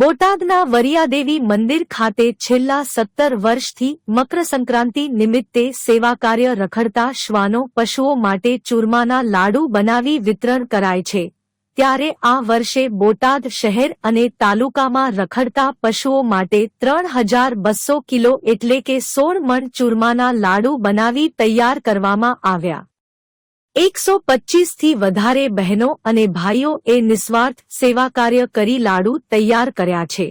બોટાદના વરિયાદેવી મંદિર ખાતે છેલ્લા સત્તર વર્ષથી મકર સંક્રાંતિ નિમિત્તે સેવાકાર્ય રખડતા શ્વાનો પશુઓ માટે ચૂરમાના લાડુ બનાવી વિતરણ કરાય છે. ત્યારે આ વર્ષે બોટાદ શહેર અને તાલુકામાં રખડતા પશુઓ માટે ત્રણ હજાર બસો કિલો એટલે કે સોળ મણ ચૂરમાના લાડુ બનાવી તૈયાર કરવામાં આવ્યા. એકસો પચીસથી વધારે બહેનો અને ભાઈઓએ નિસ્વાર્થ સેવા કાર્ય કરી લાડુ તૈયાર કર્યા છે.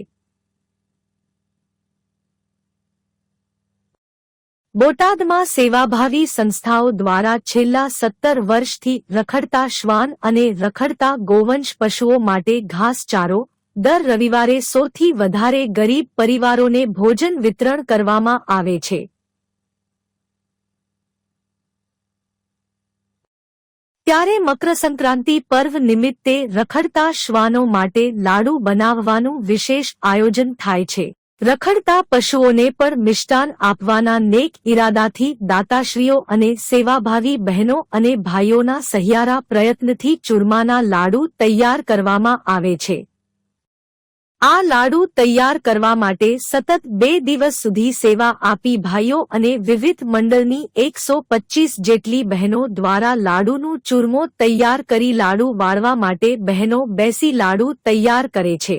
બોટાદમાં સેવાભાવી સંસ્થાઓ દ્વારા છેલ્લા સત્તર વર્ષથી રખડતા શ્વાન અને રખડતા ગોવંશ પશુઓ માટે ઘાસચારો દર રવિવારે સોથી વધારે ગરીબ પરિવારોને ભોજન વિતરણ કરવામાં આવે છે. ત્યારે મકર સંક્રાંતિ પર્વ નિમિત્તે રખડતા શ્વાનો માટે લાડુ બનાવવાનું વિશેષ આયોજન થાય છે. રખડતા પશુઓને પણ મિષ્ટાન આપવાના નેક ઇરાદાથી દાતાશ્રીઓ અને સેવાભાવી બહેનો અને ભાઈઓના સહિયારા પ્રયત્નથી ચૂરમાના લાડુ તૈયાર કરવામાં આવે છે. આ લાડુ તૈયાર કરવા માટે સતત બે દિવસ સુધી સેવા આપી ભાઈઓ અને વિવિધ મંડળની એકસો પચીસ જેટલી બહેનો દ્વારા લાડુનું ચૂરમો તૈયાર કરી લાડુ વાળવા માટે બહેનો બેસી લાડુ તૈયાર કરે છે.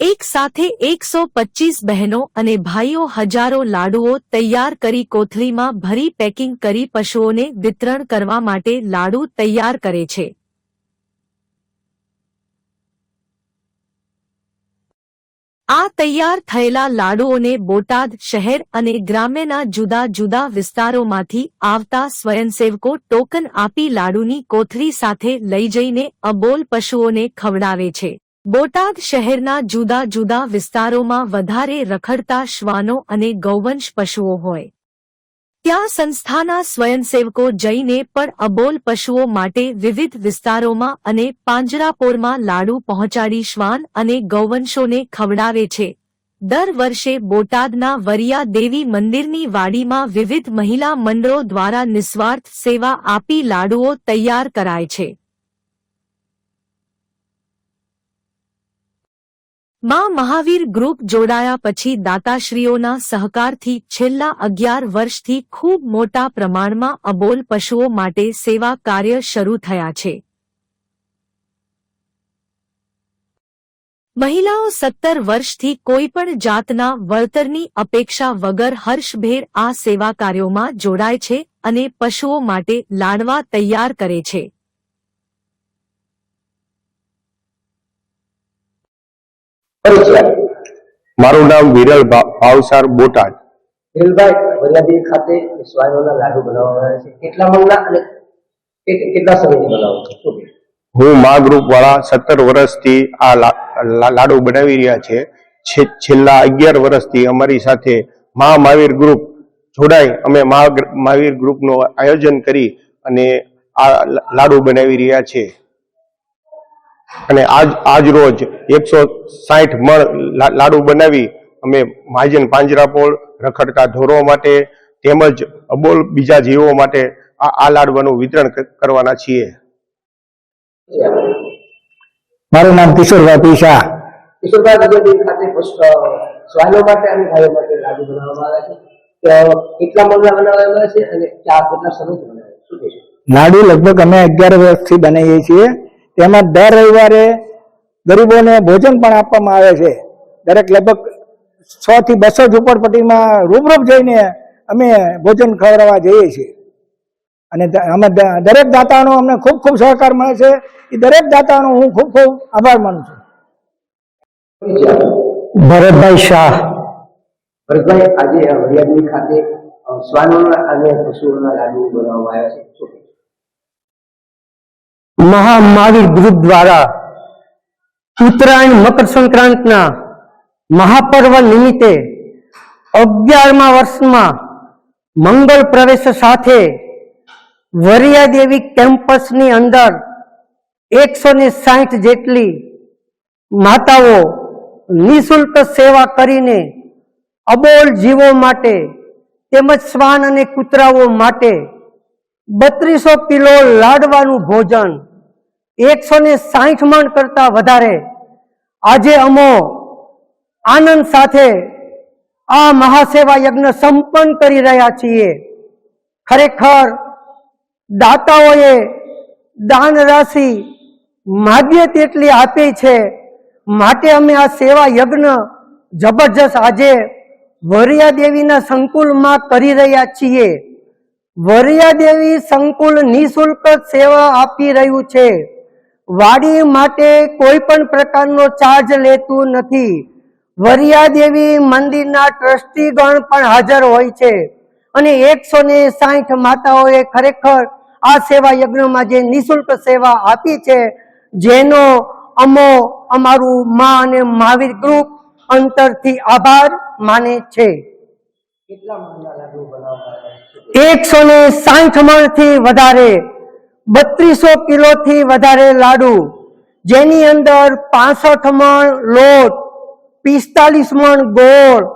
એક સાથે એકસો પચીસ બહેનો અને ભાઈઓ હજારો લાડુઓ તૈયાર કરી કોથળીમાં ભરી પેકિંગ કરી પશુઓને વિતરણ કરવા માટે લાડુ તૈયાર કરે છે. આ તૈયાર થયેલા લાડુઓને બોટાદ શહેર અને ગ્રામ્યના જુદા જુદા વિસ્તારોમાંથી આવતા સ્વયંસેવકો ટોકન આપી લાડુની કોથળી સાથે લઈ જઈને અબોલ પશુઓને ખવડાવે છે. બોટાદ શહેરના જુદા જુદા વિસ્તારોમાં વધારે રખડતા શ્વાનો અને ગૌવંશ પશુઓ હોય. ત્યાં સંસ્થાના સ્વયંસેવકો જઈને પણ અબોલ પશુઓ માટે વિવિધ વિસ્તારોમાં અને પાંજરાપોરમાં લાડુ પહોંચાડી શ્વાન અને ગૌવંશોને ખવડાવે છે. દર વર્ષે બોટાદના વરિયા દેવી મંદિરની વાડીમાં વિવિધ મહિલા મંડળો દ્વારા નિસ્વાર્થ સેવા આપી લાડુઓ તૈયાર કરાય છે. માં મહાવીર ગ્રુપ જોડાયા પછી દાતાશ્રીઓના સહકારથી છેલ્લા અગિયાર વર્ષથી ખૂબ મોટા પ્રમાણમાં અબોલ પશુઓ માટે સેવા કાર્ય શરૂ થયા છે. મહિલાઓ સત્તર વર્ષથી કોઈ પણ જાતના વળતરની અપેક્ષા વગર હર્ષભેર આ સેવા કાર્યોમાં જોડાય છે અને પશુઓ માટે લાડવા તૈયાર કરે છે. મારું નામ વિરલ ભાવસાર બોટાદ. વિરલભાઈ વલ્લભી ખાતે સ્વાઈનોના લાડુ બનાવવાના આવે છે. કેટલા મહિના અને કેટલા સમયથી બનાવો હું મા ગ્રુપ વાળા સત્તર વર્ષથી આ લાડુ બનાવી રહ્યા છે. છેલ્લા અગિયાર વર્ષથી અમારી સાથે મા મહાવીર ગ્રુપ જોડાઈ અમે મહા મહાવીર ગ્રુપનું આયોજન કરી અને આ લાડુ બનાવી રહ્યા છે. અને આજ આજ રોજ એકસો સાઠ મણ લાડુ બનાવી અમે મહાજન પાંજરાપોળ રખડતા ઢોરો માટે તેમજ અબોલ બીજા જીવો માટે આ લાડવાનું વિતરણ કરવાના છીએ. મારું નામ કિશોરભાઈ પી શાહ કિશોરભાઈ ખાતે સ્વાલો માટે અને ભાઈઓ માટે લાડુ બનાવવામાં આવે છે. કેટલા મહિના બનાવવામાં આવે છે અને ચાર કેટલા છે. લાડુ લગભગ અમે અગિયાર વર્ષથી બનાવીએ છીએ. તેમાં દર રવિવારે ગરીબોને ભોજન પણ આપવામાં આવે છે. દરેક લગભગ સો થી બસો ઝુંપડપટ્ટીમાં રૂબરૂપ જઈને અમે ભોજન ખવડાવવા જઈએ છીએ. અને અમે દરેક દાતાનો અમને ખૂબ ખૂબ સહકાર મળે છે. એ દરેક દાતાનો હું ખૂબ ખૂબ આભાર માનું છું. ભરતભાઈ શાહ. ભરતભાઈ આજે હરિયાળી ખાતે અ, અને પશુઓના લાડુ બનાવવામાં આવ્યા છે? મહામહાવીર ગ્રુપ દ્વારા ઉત્તરાયણ મકર સંક્રાંતના મહાપર્વ નિમિત્તે અગિયારમા વર્ષમાં મંગળ પ્રવેશ સાથે વરિયાદેવી કેમ્પસની અંદર એકસો ને સાઠ જેટલી માતાઓ નિશુલ્ક સેવા કરીને અબોલ જીવો માટે તેમજ શ્વાન અને કૂતરાઓ માટે બત્રીસો કિલો લાડવાનું ભોજન એકસો ને સાહીઠ મણ કરતા વધારે આજે અમો આનંદ સાથે આ મહાસેવા યજ્ઞ સંપન્ન કરી રહ્યા છીએ. ખરેખર દાતાઓએ દાન રાશિ માધ્ય તેટલી આપી છે, માટે અમે આ સેવા યજ્ઞ જબરજસ્ત આજે વરિયા દેવીના સંકુલમાં કરી રહ્યા છીએ. વરિયા દેવી સંકુલ નિઃશુલ્ક સેવા આપી રહ્યું છે. વાડી માટે કોઈ પણ પ્રકારનો ચાર્જ લેતું નથી. વરિયા દેવી મંદિરના ટ્રસ્ટીગણ પણ હાજર હોય છે. અને એકસો ને સાઠ માતાઓએ ખરેખર આ સેવા યજ્ઞમાં જે નિઃશુલ્ક સેવા આપી છે જેનો અમો અમારું મા અને મહાવીર ગ્રુપ અંતરથી આભાર માને છે. એકસો ને સાઠ મણથી વધારે બત્રીસો કિલો થી વધારે લાડુ, જેની અંદર પાસઠ મણ લોટ, પિસ્તાલીસ મણ ગોળ,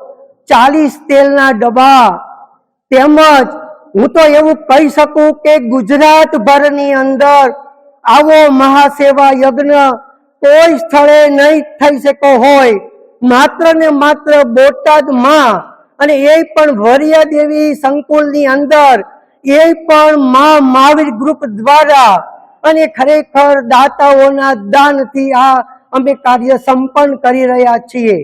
ચાલીસ તેલના ડબ્બા, તેમજ હું તો એવું કહી શકું કે ગુજરાત ભરની અંદર આવો મહાસેવા યજ્ઞ કોઈ સ્થળે નહીં થઈ શકો હોય. માત્ર ને માત્ર બોટાદમાં અને એ પણ વરિયા દેવી સંકુલની અંદર એ પણ મા મહાવીર ગ્રુપ દ્વારા અને ખરેખર દાતાઓના દાનથી આ અમે કાર્ય સંપન્ન કરી રહ્યા છીએ.